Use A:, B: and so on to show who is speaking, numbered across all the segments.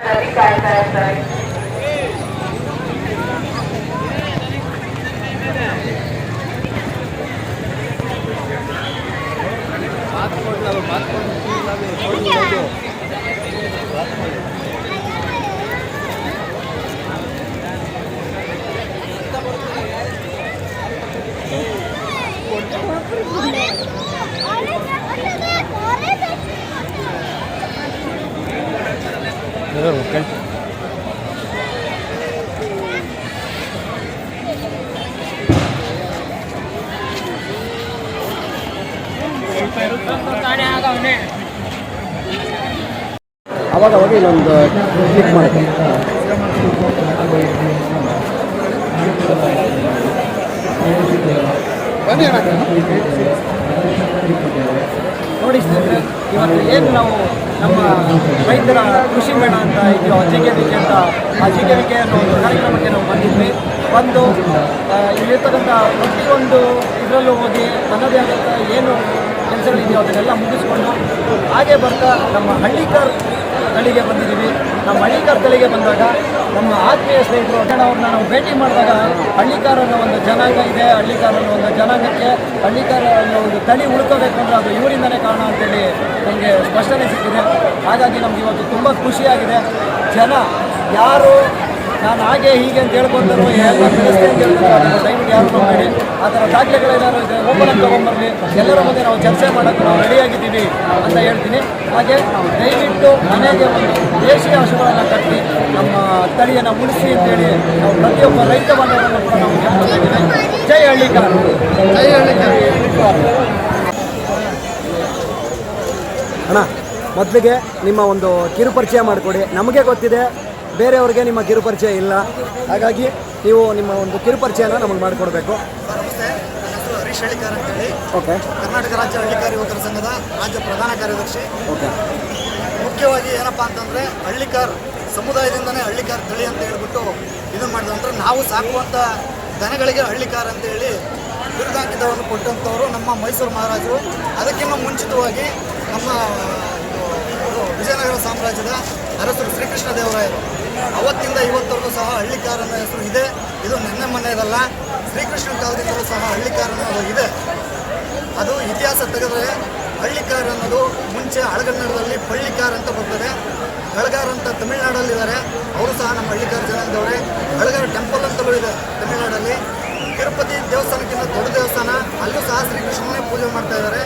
A: ಅದಕ್ಕೆ
B: ಅವಾಗ ಅವಾಗ ಇನ್ನೊಂದು ಕ್ಲಿಕ್ ಮಾಡುತ್ತೆ
C: ನೋಡಿ ಇವತ್ತು ಏನು ನಾವು ನಮ್ಮ ರೈತರ ಕೃಷಿ ಮೇಳ ಅಂತ ಇದೆಯೋ ಅಜಿಗೆವಿಕೆ ಅಂತ ಆ ಜಿ ಕೆ ಅನ್ನೋ ಒಂದು ಕಾರ್ಯಕ್ರಮಕ್ಕೆ ನಾವು ಬಂದಿದ್ವಿ. ಬಂದು ಇಲ್ಲಿರ್ತಕ್ಕಂಥ ಪ್ರತಿಯೊಂದು ಇದರಲ್ಲೂ ಹೋಗಿ ತನ್ನದೇ ಆದಂಥ ಏನು ಕೆಲಸಗಳಿದೆಯೋ ಅದನ್ನೆಲ್ಲ ಮುಗಿಸ್ಕೊಂಡು ಹಾಗೆ ಬರ್ತಾ ನಮ್ಮ ಹಳ್ಳಿಕಾರ್ ತಳಿಗೆ ಬಂದಿದ್ದೀವಿ. ನಮ್ಮ ಹಳ್ಳಿಕಾರ್ ತಳಿಗೆ ಬಂದಾಗ ನಮ್ಮ ಆತ್ಮೀಯ ಸ್ನೇಹಿತರು ಅವ್ರನ್ನ ನಾವು ಭೇಟಿ ಮಾಡಿದಾಗ ಹಳ್ಳಿಕಾರ ಅನ್ನೋ ಒಂದು ಜನಾಂಗ ಇದೆ ಹಳ್ಳಿಕಾರ ಅನ್ನೋ ಒಂದು ಜನಾಂಗಕ್ಕೆ ಹಳ್ಳಿಕಾರ ಅನ್ನೋ ಒಂದು ತಳಿ ಉಳ್ಕೋಬೇಕು ಅಂದರೆ ಅದು ಇವರಿಂದನೇ ಕಾರಣ ಅಂತೇಳಿ ನಮಗೆ ಸ್ಪಷ್ಟನೆ ಸಿಕ್ಕಿದೆ. ಹಾಗಾಗಿ ನಮ್ಗೆ ಇವತ್ತು ತುಂಬ ಖುಷಿಯಾಗಿದೆ. ಜನ ಯಾರು ನಾನು ಹಾಗೆ ಹೀಗೆ ಅಂತ ಹೇಳ್ಕೊಂಡ್ರು ಎಲ್ಲ ಬೆಳೆಸ್ತೆ ಅಂತ ಹೇಳ್ಕೊಂಡು ದಯವಿಟ್ಟು ಯಾರು ನೋಡಬೇಡಿ ಆ ಥರ ದಾಖಲೆಗಳೇನಾದ್ರು ಇದೆ ಓಪನ್ ಅಂತ ತೊಗೊಂಬರಲಿ. ಎಲ್ಲರ ಮುಂದೆ ನಾವು ಚರ್ಚೆ ಮಾಡೋಕ್ಕೆ ನಾವು ರೆಡಿಯಾಗಿದ್ದೀವಿ ಅಂತ ಹೇಳ್ತೀನಿ. ಹಾಗೆ ದಯವಿಟ್ಟು ಮನೆಗೆ ಒಂದು ದೇಶೀಯ ಹಸುಗಳನ್ನು ಕಟ್ಟಿ ನಮ್ಮ ತಳಿಯನ್ನು ಉಳಿಸಿ ಅಂತೇಳಿ ನಾವು ಪ್ರತಿಯೊಬ್ಬ ರೈತ ಬಾಂಧವರನ್ನು ಕೂಡ ನಾವು ಕೇಳ್ಕೊತಿದ್ದೀವಿ ಜೈ ಹಳ್ಳಿಕಾರ. ಜೈ ಹಳ್ಳಿಕಾರ.
B: ಅಣ್ಣ ಮೊದಲಿಗೆ ನಿಮ್ಮ ಒಂದು ಕಿರುಪರಿಚಯ ಮಾಡಿಕೊಡಿ. ನಮಗೆ ಗೊತ್ತಿದೆ ಬೇರೆಯವ್ರಿಗೆ ನಿಮ್ಮ ಕಿರುಪರಿಚಯ ಇಲ್ಲ. ಹಾಗಾಗಿ ನೀವು ನಿಮ್ಮ ಒಂದು ಕಿರುಪರಿಚಯನ ನಮಗೆ ಮಾಡಿಕೊಡ್ಬೇಕು.
D: ಹರೀಶ್ ಹಳ್ಳಿಕಾರ್ ಅಂತೇಳಿ.
B: ಓಕೆ.
D: ಕರ್ನಾಟಕ ರಾಜ್ಯ ಹಳ್ಳಿಕಾರಿ ಯುವಕರ ಸಂಘದ ರಾಜ್ಯ ಪ್ರಧಾನ ಕಾರ್ಯದರ್ಶಿ.
B: ಓಕೆ.
D: ಮುಖ್ಯವಾಗಿ ಏನಪ್ಪಾ ಅಂತಂದ್ರೆ ಹಳ್ಳಿಕಾರ್ ಸಮುದಾಯದಿಂದನೇ ಹಳ್ಳಿಕಾರ್ ತಳಿ ಅಂತ ಹೇಳ್ಬಿಟ್ಟು ಇದನ್ನು ಮಾಡಿದ್ರು ಅಂದ್ರೆ ನಾವು ಸಾಕುವಂಥ ದನಗಳಿಗೆ ಹಳ್ಳಿಕಾರ್ ಅಂತ ಹೇಳಿ ಬಿರುದಾಂಕಿತವನ್ನು ಕೊಟ್ಟಂಥವರು ನಮ್ಮ ಮೈಸೂರು ಮಹಾರಾಜರು. ಅದಕ್ಕಿಂತ ಮುಂಚಿತವಾಗಿ ನಮ್ಮ ವಿಜಯನಗರ ಸಾಮ್ರಾಜ್ಯದ ಅರಸರು ಶ್ರೀಕೃಷ್ಣ ದೇವರಾಯರು. ಅವತ್ತಿಂದ ಇವತ್ತವರೆಗೂ ಸಹ ಹಳ್ಳಿಕಾರ್ ಅನ್ನೋ ಹೆಸರು ಇದೆ. ಇದು ನೆನ್ನೆ ಮೊನ್ನೆದಲ್ಲ. ಶ್ರೀಕೃಷ್ಣ ಕಾಲದಿಂದಲೂ ಸಹ ಹಳ್ಳಿಕಾರ ಅನ್ನೋದು ಇದೆ ಅದು ಇತಿಹಾಸ ತೆಗೆದ್ರೆ ಹಳ್ಳಿಕಾರ್ ಅನ್ನೋದು ಮುಂಚೆ ಹಳಗನ್ನಡದಲ್ಲಿ ಪಳ್ಳಿಕಾರ್ ಅಂತ ಬರ್ತದೆ. ಹಳಗಾರ್ ಅಂತ ತಮಿಳ್ನಾಡಲ್ಲಿದ್ದಾರೆ. ಅವರು ಸಹ ನಮ್ಮ ಹಳ್ಳಿಕಾರ ಜನಾಂಗದವರೇ. ಹಳಗಾರ್ ಟೆಂಪಲ್ ಅಂತಲೂ ಇದೆ ತಮಿಳ್ನಾಡಲ್ಲಿ. ತಿರುಪತಿ ದೇವಸ್ಥಾನಕ್ಕಿಂತ ದೊಡ್ಡ ದೇವಸ್ಥಾನ. ಅಲ್ಲೂ ಸಹ ಶ್ರೀಕೃಷ್ಣನೇ ಪೂಜೆ ಮಾಡ್ತಾ ಇದ್ದಾರೆ.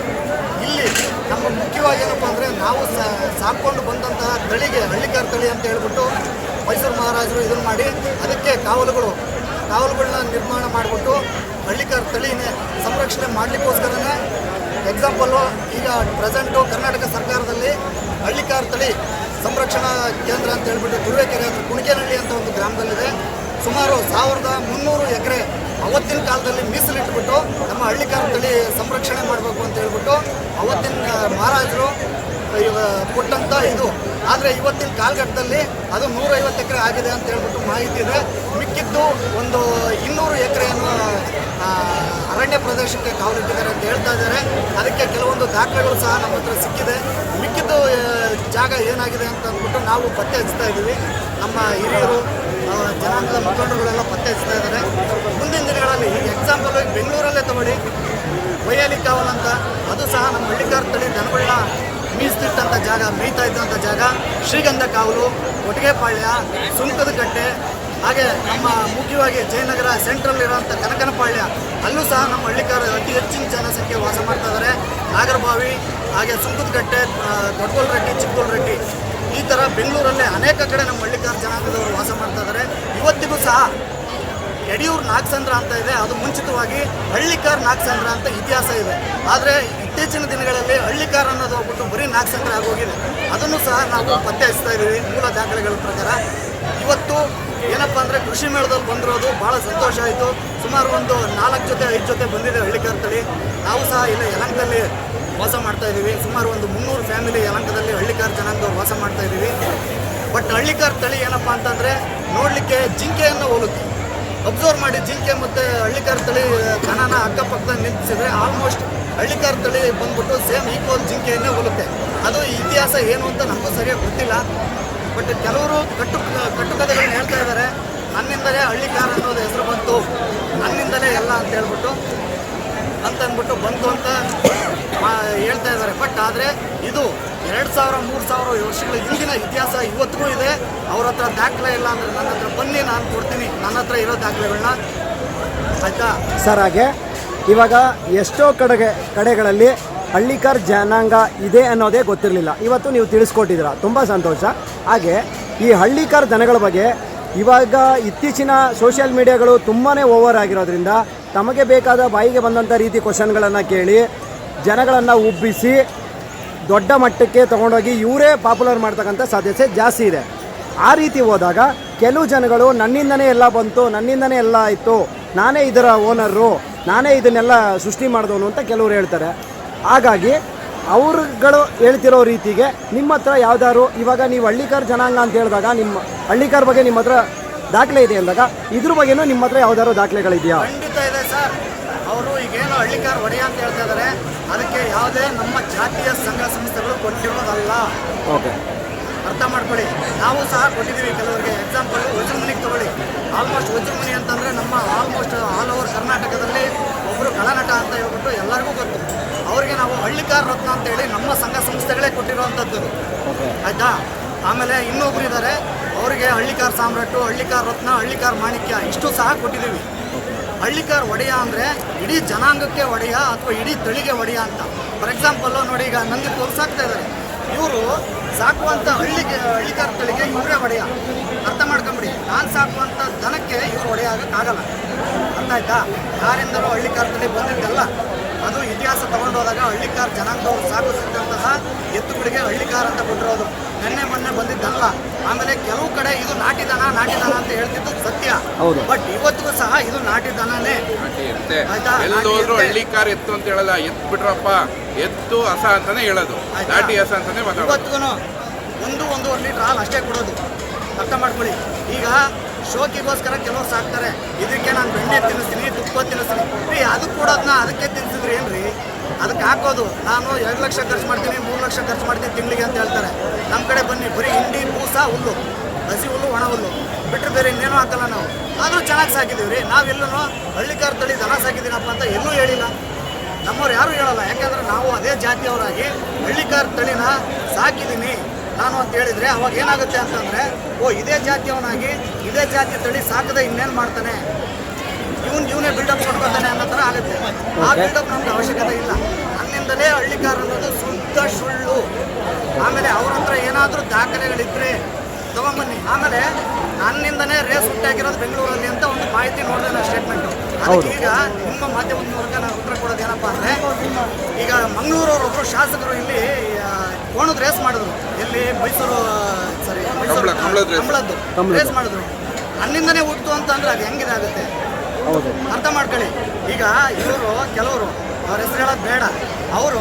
D: ಇಲ್ಲಿ ನಮ್ಮ ಮುಖ್ಯವಾಗಿ ಏನಪ್ಪ ಅಂದರೆ ನಾವು ಸಾಕೊಂಡು ಬಂದಂತಹ ತಳಿಗೆ ಹಳ್ಳಿಕಾರ ತಳಿ ಅಂತ ಹೇಳ್ಬಿಟ್ಟು ಮಹಾರಾಜರು ಇದನ್ನು ಮಾಡಿ ಅದಕ್ಕೆ ಕಾವಲುಗಳು, ಕಾವಲುಗಳನ್ನ ನಿರ್ಮಾಣ ಮಾಡಿಬಿಟ್ಟು ಹಳ್ಳಿಕಾರ ತಳಿನೇ ಸಂರಕ್ಷಣೆ ಮಾಡಲಿಕ್ಕೋಸ್ಕರನೇ ಎಕ್ಸಾಂಪಲ್ಲು ಈಗ ಪ್ರೆಸೆಂಟು ಕರ್ನಾಟಕ ಸರ್ಕಾರದಲ್ಲಿ ಹಳ್ಳಿಕಾರ ತಳಿ ಸಂರಕ್ಷಣಾ ಕೇಂದ್ರ ಅಂತ ಹೇಳ್ಬಿಟ್ಟು ತುರುವೇಕೆರೆ ಹತ್ರ ಕುಣಿಕೆನಹಳ್ಳಿ ಅಂತ ಒಂದು ಗ್ರಾಮದಲ್ಲಿದೆ. ಸುಮಾರು ಸಾವಿರದ ಮುನ್ನೂರು ಎಕರೆ ಅವತ್ತಿನ ಕಾಲದಲ್ಲಿ ಮೀಸಲಿಟ್ಬಿಟ್ಟು ನಮ್ಮ ಹಳ್ಳಿಕಾರ ತಳಿ ಸಂರಕ್ಷಣೆ ಮಾಡಬೇಕು ಅಂತ ಹೇಳ್ಬಿಟ್ಟು ಅವತ್ತಿನ ಮಹಾರಾಜರು ಕೊಟ್ಟಂತ ಇದು. ಆದರೆ ಇವತ್ತಿನ ಕಾಲಘಟ್ಟದಲ್ಲಿ ಅದು ನೂರೈವತ್ತು ಎಕರೆ ಆಗಿದೆ ಅಂತ ಹೇಳ್ಬಿಟ್ಟು ಮಾಹಿತಿ ಇದೆ. ಮಿಕ್ಕಿದ್ದು ಒಂದು ಇನ್ನೂರು ಎಕರೆಯನ್ನು ಅರಣ್ಯ ಪ್ರದೇಶಕ್ಕೆ ಕಾವಲಿಟ್ಟಿದ್ದಾರೆ ಅಂತ ಹೇಳ್ತಾ ಇದ್ದಾರೆ. ಅದಕ್ಕೆ ಕೆಲವೊಂದು ದಾಖಲೆಗಳು ಸಹ ನಮ್ಮ ಹತ್ರ ಸಿಕ್ಕಿದೆ. ಮಿಕ್ಕಿದ್ದು ಜಾಗ ಏನಾಗಿದೆ ಅಂತ ಅಂದ್ಬಿಟ್ಟು ನಾವು ಪತ್ತೆ ಹಚ್ತಾ ಇದ್ದೀವಿ. ನಮ್ಮ ಹಿರಿಯರು ಜನಾಂಗದ ಮುಖಂಡರುಗಳೆಲ್ಲ ಪತ್ತೆ ಹಚ್ತಾ ಇದ್ದಾರೆ. ಮುಂದಿನ ದಿನಗಳಲ್ಲಿ ಈಗ ಎಕ್ಸಾಂಪಲ್ ಬೆಂಗಳೂರಲ್ಲೇ ತಗೊಳ್ಳಿ. ಬೈಯಲಿ ಕಾವಲ್ ಅಂತ. ಅದು ಸಹ ನಮ್ಮ ಹಳ್ಳಿಕಾರ್ ತಳಿ ದನಗಳನ್ನ ಮೀಸಲಿಟ್ಟಂಥ ಜಾಗ ಮೇಯ್ತಾ ಇದ್ದಂಥ ಜಾಗ ಶ್ರೀಗಂಧ ಕಾವಲು ಕೊಟ್ಟಿಗೆಪಾಳ್ಯ ಸುಂಕದ ಕಟ್ಟೆ, ಹಾಗೆ ನಮ್ಮ ಮುಖ್ಯವಾಗಿ ಜಯನಗರ ಸೆಂಟ್ರಲ್ ಇರೋಂಥ ಕನಕನಪಾಳ್ಯ, ಅಲ್ಲೂ ಸಹ ನಮ್ಮ ಹಳ್ಳಿಕಾರ ಅತಿ ಹೆಚ್ಚಿನ ಜನಸಂಖ್ಯೆ ವಾಸ ಮಾಡ್ತಾ ಇದ್ದಾರೆ ನಾಗರಬಾವಿ, ಹಾಗೆ ಸುಂಕದಕಟ್ಟೆ ದೊಡ್ಡಗೊಲ್ರೆಡ್ಡಿ ಚಿಕ್ಕಗೊಲ್ರೆಡ್ಡಿ ಈ ಥರ ಬೆಂಗಳೂರಲ್ಲೇ ಅನೇಕ ಕಡೆ ನಮ್ಮ ಹಳ್ಳಿಕಾರ ಜನಾಂಗದವರು ವಾಸ ಮಾಡ್ತಾ ಇದ್ದಾರೆ ಇವತ್ತಿಗೂ ಸಹ ಯಡಿಯೂರು ನಾಗಸಂದ್ರ ಅಂತ ಇದೆ. ಅದು ಮುಂಚಿತವಾಗಿ ಹಳ್ಳಿಕಾರ್ ನಾಗಸಂದ್ರ ಅಂತ ಇತಿಹಾಸ ಇದೆ. ಆದರೆ ಇತ್ತೀಚಿನ ದಿನಗಳಲ್ಲಿ ಹಳ್ಳಿಕಾರ್ ಅನ್ನೋದು ಹೋಗ್ಬಿಟ್ಟು ಬರೀ ನಾಗಸಂದ್ರ ಆಗೋಗಿದೆ. ಅದನ್ನು ಸಹ ನಾವು ಪತ್ತೆ ಹಚ್ತಾ ಇದ್ದೀವಿ ಮೂಲ ದಾಖಲೆಗಳ ಪ್ರಕಾರ. ಇವತ್ತು ಏನಪ್ಪ ಅಂದರೆ ಕೃಷಿ ಮೇಳದಲ್ಲಿ ಬಂದಿರೋದು ಭಾಳ ಸಂತೋಷ ಆಯಿತು. ಸುಮಾರು ಒಂದು ನಾಲ್ಕು ಜೊತೆ, ಐದು ಜೊತೆ ಬಂದಿದೆ ಹಳ್ಳಿಕಾರ್ ತಳಿ. ನಾವು ಸಹ ಇಲ್ಲಿ ಯಲಂಕದಲ್ಲಿ ವಾಸ ಮಾಡ್ತಾ ಇದ್ದೀವಿ. ಸುಮಾರು ಒಂದು ಮುನ್ನೂರು ಫ್ಯಾಮಿಲಿ ಯಲಂಕದಲ್ಲಿ ಹಳ್ಳಿಕಾರ್ ಜನಾಂಗದವ್ರು ವಾಸ ಮಾಡ್ತಾ ಇದ್ದೀವಿ. ಬಟ್ ಹಳ್ಳಿಕಾರ್ ತಳಿ ಏನಪ್ಪ ಅಂತಂದರೆ ನೋಡಲಿಕ್ಕೆ ಜಿಂಕೆಯನ್ನು ಹೋಲುತ್ತೆ. ಅಬ್ಸರ್ವ್ ಮಾಡಿ ಜಿಂಕೆ ಮತ್ತು ಹಳ್ಳಿಕಾರ ತಳಿ ಕಣನ ಅಕ್ಕಪಕ್ಕದಲ್ಲಿ ನಿಲ್ಲಿಸಿದ್ರೆ ಆಲ್ಮೋಸ್ಟ್ ಹಳ್ಳಿಕಾರ ತಳಿ ಬಂದ್ಬಿಟ್ಟು ಸೇಮ್ ಈಕ್ವಲ್ ಜಿಂಕೆಯನ್ನೇ ಹೋಲುತ್ತೆ. ಅದು ಇತಿಹಾಸ ಏನು ಅಂತ ನಮಗೂ ಸರಿಯಾಗಿ ಗೊತ್ತಿಲ್ಲ. ಬಟ್ ಕೆಲವರು ಕಟ್ಟು ಕಟ್ಟುಕತೆಗಳನ್ನ ಹೇಳ್ತಾ ಇದ್ದಾರೆ ನನ್ನಿಂದಲೇ ಹಳ್ಳಿಕಾರ ಅನ್ನೋದು ಹೆಸರು ಬಂತು. ನನ್ನಿಂದಲೇ ಎಲ್ಲ ಅಂತ ಹೇಳ್ಬಿಟ್ಟು ಅಂತ ಅಂದ್ಬಿಟ್ಟು ಬಂತು ಅಂತ ಹೇಳ್ತಾ ಇದ್ದಾರೆ. ಬಟ್ ಆದರೆ ಇದು ಎರಡು ಸಾವಿರ, ಮೂರು ಸಾವಿರ ವರ್ಷಗಳ ಹಿಂದಿನ ಇತಿಹಾಸ ಇವತ್ತಿಗೂ ಇದೆ. ಅವ್ರ ಹತ್ರ ದಾಖಲೆ ಇಲ್ಲ ಅಂದರೆ ನನ್ನ ಹತ್ರ ಬನ್ನಿ, ನಾನು ಕೊಡ್ತೀನಿ. ನನ್ನ ಹತ್ರ ಇರೋ ದಾಖಲೆಗಳನ್ನ ಆಯಿತಾ?
C: ಸರ್, ಹಾಗೆ. ಇವಾಗ ಎಷ್ಟೋ ಕಡೆಗೆ, ಕಡೆಗಳಲ್ಲಿ ಹಳ್ಳಿಕಾರ್ ಜನಾಂಗ ಇದೆ ಅನ್ನೋದೇ ಗೊತ್ತಿರಲಿಲ್ಲ. ಇವತ್ತು ನೀವು ತಿಳಿಸ್ಕೊಟ್ಟಿದ್ದೀರ. ತುಂಬ ಸಂತೋಷ. ಹಾಗೆ ಈ ಹಳ್ಳಿಕಾರ್ ಜನಗಳ ಬಗ್ಗೆ ಇವಾಗ ಇತ್ತೀಚಿನ ಸೋಷಿಯಲ್ ಮೀಡಿಯಾಗಳು ತುಂಬಾ ಓವರ್ ಆಗಿರೋದ್ರಿಂದ ತಮಗೆ ಬೇಕಾದ ಬಾಯಿಗೆ ಬಂದಂಥ ರೀತಿ ಕ್ವಶನ್ಗಳನ್ನು ಕೇಳಿ, ಜನಗಳನ್ನು ಉಬ್ಬಿಸಿ, ದೊಡ್ಡ ಮಟ್ಟಕ್ಕೆ ತೊಗೊಂಡೋಗಿ ಇವರೇ ಪಾಪ್ಯುಲರ್ ಮಾಡ್ತಕ್ಕಂಥ ಸಾಧ್ಯತೆ ಜಾಸ್ತಿ ಇದೆ. ಆ ರೀತಿ ಹೋದಾಗ ಕೆಲವು ಜನಗಳು ನನ್ನಿಂದನೇ ಎಲ್ಲ ಬಂತು, ನನ್ನಿಂದನೇ ಎಲ್ಲ ಆಯಿತು, ನಾನೇ ಇದರ ಓನರು ನಾನೇ ಇದನ್ನೆಲ್ಲ ಸೃಷ್ಟಿ ಮಾಡಿದವನು ಅಂತ ಕೆಲವರು ಹೇಳ್ತಾರೆ. ಹಾಗಾಗಿ ಅವ್ರುಗಳು ಹೇಳ್ತಿರೋ ರೀತಿಗೆ ನಿಮ್ಮ ಹತ್ರ ಯಾವ್ದಾದ್ರು ಇವಾಗ ನೀವು ಹಳ್ಳಿಕಾರ್ ಜನಾಂಗ ಅಂತ ಹೇಳಿದಾಗ ನಿಮ್ಮ ಹಳ್ಳಿಕಾರ್ ಬಗ್ಗೆ ನಿಮ್ಮ ಹತ್ರ ದಾಖಲೆ ಇದೆ ಅಂದಾಗ ಇದ್ರ ಬಗ್ಗೆನೂ ನಿಮ್ಮ ಹತ್ರ ಯಾವ್ದಾದ್ರು ದಾಖಲೆಗಳಿದೆಯಾ?
D: ಅವರು ಹಳ್ಳಿಕಾರ ಒಡೆಯ ಅಂತ ಹೇಳ್ತಾ ಇದ್ದಾರೆ. ಅದಕ್ಕೆ ಯಾವುದೇ ನಮ್ಮ ಜಾತಿಯ ಸಂಘ ಸಂಸ್ಥೆಗಳು ಕೊಟ್ಟಿರೋದಲ್ಲ.
C: ಓಕೆ.
D: ಅರ್ಥ ಮಾಡ್ಕೊಳ್ಳಿ. ನಾವು ಸಹ ಕೊಟ್ಟಿದ್ದೀವಿ. ಕೆಲವರಿಗೆ ಎಕ್ಸಾಂಪಲ್ ವಜ್ರಮನಿಗೆ ತಗೊಳ್ಳಿ. ಆಲ್ಮೋಸ್ಟ್ ವಜ್ರಮನಿ ಅಂತಂದರೆ ನಮ್ಮ ಆಲ್ಮೋಸ್ಟ್ ಆಲ್ ಓವರ್ ಕರ್ನಾಟಕದಲ್ಲಿ ಒಬ್ಬರು ಕಳನಟ ಅಂತ ಹೇಳ್ಬಿಟ್ಟು ಎಲ್ಲರಿಗೂ ಗೊತ್ತು. ಅವರಿಗೆ ನಾವು ಹಳ್ಳಿಕಾರ ರತ್ನ ಅಂತೇಳಿ ನಮ್ಮ ಸಂಘ ಸಂಸ್ಥೆಗಳೇ ಕೊಟ್ಟಿರುವಂಥದ್ದು. ಆಯ್ತಾ? ಆಮೇಲೆ ಇನ್ನೊಬ್ರು ಇದ್ದಾರೆ ಅವರಿಗೆ ಹಳ್ಳಿಕಾರ್ ಸಾಮ್ರಾಟು ಹಳ್ಳಿಕಾರ್ ರತ್ನ ಹಳ್ಳಿಕಾರ್ ಮಾಣಿಕ್ಯ ಇಷ್ಟು ಸಹ ಕೊಟ್ಟಿದ್ದೀವಿ. ಹಳ್ಳಿಕಾರ್ ಒಡೆಯ ಅಂದರೆ ಇಡೀ ಜನಾಂಗಕ್ಕೆ ಒಡೆಯ ಅಥವಾ ಇಡೀ ತಳಿಗೆ ಒಡೆಯ ಅಂತ. ಫಾರ್ ಎಕ್ಸಾಂಪಲ್ಲು ನೋಡಿ ಈಗ ನಂದಿ ತೋರಿಸಾಗ್ತಾ ಇದ್ದಾರೆ. ಇವರು ಸಾಕುವಂಥ ಹಳ್ಳಿಗೆ, ಹಳ್ಳಿಕಾರ ತಳಿಗೆ ಇವರೇ ಒಡೆಯ. ಅರ್ಥ ಮಾಡ್ಕೊಂಬಿಡಿ. ನಾನು ಸಾಕುವಂಥ ಜನಕ್ಕೆ ಇವರು ಒಡೆಯ ಆಗೋಕ್ಕಾಗಲ್ಲ ಅರ್ಥ ಆಯ್ತಾ? ಯಾರಿಂದಲೂ ಹಳ್ಳಿಕಾರ ತಳಿ ಬಂದಿದ್ದಲ್ಲ, ಅದು ಇತಿಹಾಸ ತಗೊಂಡೋದಾಗ ಹಳ್ಳಿಕಾರ ಜನಾಂಗದವರು ಸಾಗಿಸಿದಂತಹ ಎತ್ತುಗಳಿಗೆ ಹಳ್ಳಿಕಾರ ಅಂತ ಕೊಟ್ಟಿರೋದು. ನಿನ್ನೆ ಮೊನ್ನೆ ಬಂದಿದ್ದಲ್ಲ. ಆಮೇಲೆ ಕೆಲವು ಕಡೆ ಇದು ನಾಟಿದಾನ ನಾಟಿದಾನ ನಾಟಿ ದನ ಅಂತ ಹೇಳ್ತಿದ್ದು ಸತ್ಯ.
C: ಹೌದು.
D: ಬಟ್ ಇವತ್ತಿಗೂ ಸಹ ಇದು ನಾಟಿ ದನನೇ
B: ನಾಟಿ ಎತ್ತೆ
D: ಆಯ್ತಾ?
B: ಎಲ್ಲೋದ್ರು ಹಳ್ಳಿ ಕಾರ್ ಎತ್ತು ಅಂತ ಹೇಳಲ್ಲ ಎತ್ ಬಿಟ್ರಪ್ಪ ಎತ್ತು ಹಸ ಅಂತಾನೆ ಹೇಳೋದು.
D: ಆಯ್ತಾ?
B: ನಾಟಿ ಹಸ ಅಂತಾನೆ ಮಾತಾಡೋದು.
D: ಇವತ್ತಿಗೂ ಒಂದು ಒಂದೂವರೆ ಲೀಟರ್ ಹಾಲು ಅಷ್ಟೇ ಕೊಡೋದು. ಅರ್ಥ ಮಾಡ್ಕೊಳ್ಳಿ. ಈಗ ಶೋಕಿಗೋಸ್ಕರ ಕೆಲವ್ರು ಸಾಕ್ತಾರೆ. ಇದಕ್ಕೆ ನಾನು ಬೆಣ್ಣೆ ತಿನ್ನಿಸ್ತೀನಿ ತುಪ್ಪ ತಿನ್ನಿಸ್ತೀನಿ. ರೀ ಅದಕ್ಕೆ ಕೊಡೋದನ್ನ ಅದಕ್ಕೆ ತಿನ್ಸಿದ್ರಿ ಏನ್ರಿ? ಅದಕ್ಕೆ ಹಾಕೋದು. ನಾನು ಎರಡು ಲಕ್ಷ ಖರ್ಚು ಮಾಡ್ತೀನಿ, ಮೂರು ಲಕ್ಷ ಖರ್ಚು ಮಾಡ್ತೀನಿ ತಿಂಗಳಿಗೆ ಅಂತ ಹೇಳ್ತಾರೆ. ನಮ್ಮ ಕಡೆ ಬನ್ನಿ, ಬರೀ ಹಿಂಡಿ, ಪೂಸ, ಹುಲ್ಲು. ಹಸಿ ಹುಲ್ಲು, ಒಣ ಹುಲ್ಲು. ಬಿಟ್ಟರೆ ಬೇರೆ ಇನ್ನೇನು ಹಾಕಲ್ಲ ನಾವು. ಆದರೂ ಚೆನ್ನಾಗಿ ಸಾಕಿದ್ದೀವಿ ರೀ ನಾವೆಲ್ಲೂ ಹಳ್ಳಿಕಾರ ತಳಿ ದನ ಸಾಕಿದ್ದೀನಪ್ಪ ಅಂತ ಎಲ್ಲೂ ಹೇಳಿಲ್ಲ. ನಮ್ಮವ್ರು ಯಾರು ಹೇಳಲ್ಲ. ಯಾಕಂದ್ರೆ ನಾವು ಅದೇ ಜಾತಿಯವರಾಗಿ ಹಳ್ಳಿಕಾರ ತಳಿನ ಸಾಕಿದ್ದೀನಿ ನಾನು ಅಂತ ಹೇಳಿದರೆ ಅವಾಗ ಏನಾಗುತ್ತೆ ಅಂತಂದರೆ, ಓ, ಇದೇ ಜಾತಿಯವನಾಗಿ, ಇದೇ ಜಾತಿ ತಳಿ ಸಾಕದೆ ಇನ್ನೇನು ಮಾಡ್ತಾನೆ? ಇವನ್ ಇವನೇ ಬಿಲ್ಡಪ್ ಕೊಡ್ಕೊತಾನೆ ಅನ್ನೋ ಥರ ಆಗುತ್ತೆ. ಆ. ಬಿಲ್ಡಪ್ ನಮ್ಗೆ ಅವಶ್ಯಕತೆ ಇಲ್ಲ. ಅಲ್ಲಿಂದಲೇ ಹಳ್ಳಿಕಾರ ಅನ್ನೋದು ಶುದ್ಧ ಸುಳ್ಳು. ಆಮೇಲೆ ಅವ್ರ ಹತ್ರ ಏನಾದರೂ ದಾಖಲೆಗಳಿದ್ರೆ ತಗೊಂಬನ್ನಿ ಆಮೇಲೆ ನನ್ನಿಂದನೇ ರೇಸ್ ಹುಟ್ಟಾಕಿರೋದು ಬೆಂಗಳೂರಲ್ಲಿ ಅಂತ ಒಂದು ಮಾಹಿತಿ ನೋಡಿದೆ ನಾನು ಸ್ಟೇಟ್ಮೆಂಟು
C: ಅದಕ್ಕೆ
D: ಈಗ ನಿಮ್ಮ ಮಾಧ್ಯಮದ ಮೂಲಕ ನಾನು ಉತ್ತರ ಕೊಡೋದು ಏನಪ್ಪ ಅಂದರೆ ಈಗ ಮಂಗಳೂರವರೊಬ್ಬರು ಶಾಸಕರು ಇಲ್ಲಿ ಕೋಣದ ರೇಸ್ ಮಾಡಿದ್ರು. ಇಲ್ಲಿ ಮೈಸೂರು ಸಾರಿ
B: ಮೈಸೂರು ಕಂಬಳದ
D: ಕಂಬಳದ್ದು. ರೇಸ್ ಮಾಡಿದ್ರು. ಅಲ್ಲಿಂದನೇ ಹುಟ್ಟು ಅಂತ ಅಂದ್ರೆ ಅದು ಹೆಂಗಿದೆ ಆಗುತ್ತೆ? ಅರ್ಥ ಮಾಡ್ಕೊಳ್ಳಿ. ಈಗ ಇವರು ಕೆಲವರು, ಅವ್ರ ಹೆಸರು ಹೇಳೋದು ಬೇಡ. ಅವರು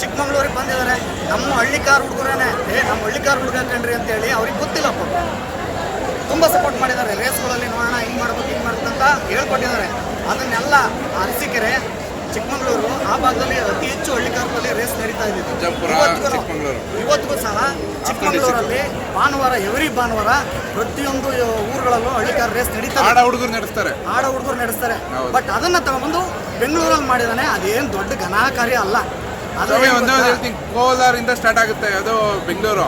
D: ಚಿಕ್ಕಮಂಗ್ಳೂರಿಗೆ ಬಂದಿದ್ದಾರೆ. ನಮ್ಮ ಹಳ್ಳಿಕಾರ್ ಹುಡುಗರೇನೆ. ಏ, ನಮ್ಮ ಹಳ್ಳಿಕಾರ್ ಹುಡುಗ ಕಣ್ರಿ ಅಂತೇಳಿ ಅವ್ರಿಗೆ ಗೊತ್ತಿಲ್ಲ ತುಂಬ ಸಪೋರ್ಟ್ ಮಾಡಿದ್ದಾರೆ. ರೇಸ್ಗಳಲ್ಲಿ ನೋಡೋಣ, ಹಿಂಗೆ ಮಾಡ್ಬೇಕು ಹಿಂಗೆ ಮಾಡ್ಬೇಕು ಅಂತ ಹೇಳ್ಕೊಟ್ಟಿದ್ದಾರೆ. ಅದನ್ನೆಲ್ಲ ಅರಸೀಕೆರೆ ಚಿಕ್ಕಮಂಗ್ಳೂರು ಆ ಭಾಗದಲ್ಲಿ ಅತಿ ಹೆಚ್ಚು ಹಳ್ಳಿಕಾರದಲ್ಲಿ ರೇಸ್ ನಡೀತಾ
B: ಇದ್ದೀವಿ
D: ಇವತ್ತಿಗೂ. ಸಹ ಚಿಕ್ಕಮಂಗ್ಳೂರಲ್ಲಿ ಭಾನುವಾರ ಎವ್ರಿ ಭಾನುವಾರ ಪ್ರತಿಯೊಂದು ಊರುಗಳಲ್ಲೂ ಹಳ್ಳಿಕಾರ ರೇಸ್ ನಡೀತಾ
B: ಆಡ ಹುಡುಗರು ನಡೆಸ್ತಾರೆ.
D: ಆಡ ಹುಡುಗರು ನಡೆಸ್ತಾರೆ. ಬಟ್ ಅದನ್ನ ತಗೊಂಡು ಬೆಂಗಳೂರಲ್ಲಿ ಮಾಡಿದಾನೆ ಅದೇನು ದೊಡ್ಡ ಘನಾಕಾರಿ ಅಲ್ಲ.
B: ಸ್ವಾಮಿ ಒಂದೇ? ಒಂದು ಹೇಳ್ತೀನಿ. ಕೋಲಾರಿಂದ ಸ್ಟಾರ್ಟ್ ಆಗುತ್ತೆ ಅದು ಬೆಂಗಳೂರು.